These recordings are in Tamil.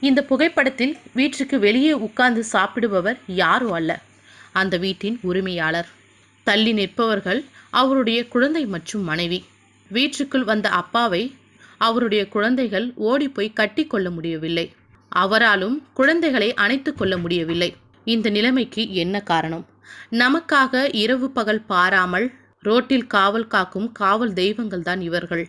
இந்த புகைப்படத்தில் வீட்டிற்கு வெளியே உட்கார்ந்து சாப்பிடுபவர் யாரும் அல்ல. அந்த வீட்டின் உரிமையாளர். தள்ளி நிற்பவர்கள் அவருடைய குழந்தை மற்றும் மனைவி. வீட்டுக்குள் வந்த அப்பாவை அவருடைய குழந்தைகள் ஓடிப்போய் கட்டிக்கொள்ள முடியவில்லை. அவராலும் குழந்தைகளை அணைத்து கொள்ள முடியவில்லை. இந்த நிலைமைக்கு என்ன காரணம்? நமக்காக இரவு பகல் பாராமல் ரோட்டில் காவல் காக்கும் காவல் தெய்வங்கள் தான் இவர்கள்.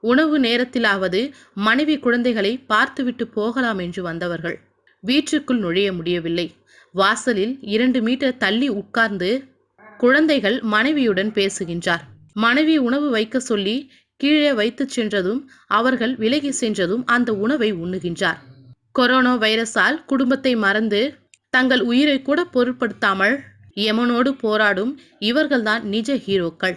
உணவு நேரத்திலாவது மனைவி குழந்தைகளை பார்த்துவிட்டு போகலாம் என்று வந்தவர்கள். வீட்டிற்குள் நுழைய முடியவில்லை. வாசலில் இரண்டு மீட்டர் தள்ளி உட்கார்ந்து குழந்தைகள் மனைவியுடன் பேசுகின்றார். மனைவி உணவு வைக்க சொல்லி கீழே வைத்துச் சென்றதும் அவர்கள் விலகி சென்றதும் அந்த உணவை உண்ணுகின்றார். கொரோனா வைரஸால் குடும்பத்தை மறந்து தங்கள் உயிரை கூட பொருட்படுத்தாமல் எமனோடு போராடும் இவர்கள்தான் நிஜ ஹீரோக்கள்.